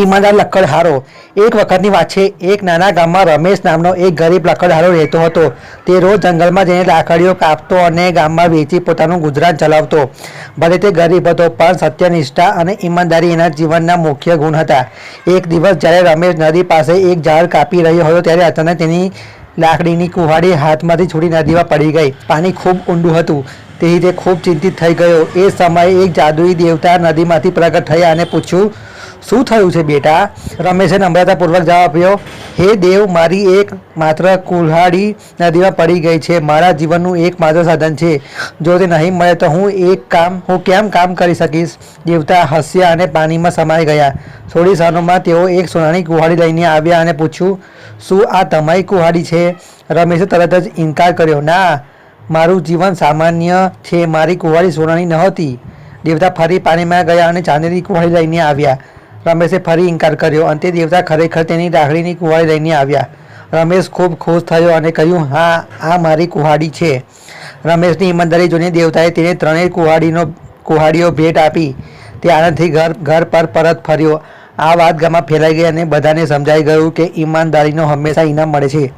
ઈમાનદાર લક્કડહારો એક વખતની વાત છે, એક નાના ગામમાં રમેશ નામનો એક ગરીબ લક્કડહારો રહેતો હતો. તે રોજ જંગલમાં જઈને લાકડીઓ કાપતો અને ગામમાં વેચી પોતાનું ગુજરાન ચલાવતો. ભલે તે ગરીબ હતો, પણ સત્યનિષ્ઠા અને ઈમાનદારી એના જીવનના મુખ્ય ગુણ હતા. એક દિવસ જ્યારે રમેશ નદી પાસે એક ઝાડ કાપી રહ્યો હતો, ત્યારે અચાનક તેની લાકડીની કુહાડી હાથમાંથી છોડી નદીમાં પડી ગઈ. પાણી ખૂબ ઊંડું હતું. તેથી તે ખૂબ ચિંતિત થઈ ગયો. એ સમયે એક જાદુઈ દેવતા નદીમાંથી પ્રગટ થયા અને પૂછ્યું શું થયું છે બેટા? રમેશે નમ્રતાપૂર્વક જવાબ આપ્યો, હે દેવ, મારી એક માત્ર કુલ્હાડી નદીમાં પડી ગઈ છે. મારા જીવનનું એકમાત્ર સાધન છે. જો તે નહીં મળે તો હું એક કામ, હું કેમ કામ કરી શકીશ? દેવતા હસ્યા અને પાણીમાં સમાઈ ગયા. થોડી ક્ષણોમાં તેઓ એક સોનાની કુહાડી લઈને આવ્યા અને પૂછ્યું, શું આ તમારી કુહાડી છે? રમેશે તરત જ ઇનકાર કર્યો, ના, મારું જીવન સામાન્ય છે. મારી કુહાડી સોનાની નહોતી. દેવતા ફરી પાણીમાં ગયા અને ચાંદીની કુહાડી લઈને આવ્યા. રમેશે ફરી ઇનકાર કર્યો. અંતે દેવતા ખરેખર તેની રાખડીની કુહાડી લઈને આવ્યા. રમેશ ખૂબ ખુશ થયો અને કહ્યું, હા, આ મારી કુહાડી છે. રમેશની ઈમાનદારી જોઈને દેવતાએ તેને ત્રણેય કુહાડીનો કુહાડીઓ ભેટ આપી. તે આનંદથી ઘર ઘર પર પરત ફર્યો. આ વાત ગામમાં ફેલાઈ ગઈ અને બધાને સમજાઈ ગયું કે ઈમાનદારીનો હંમેશા ઇનામ મળે છે.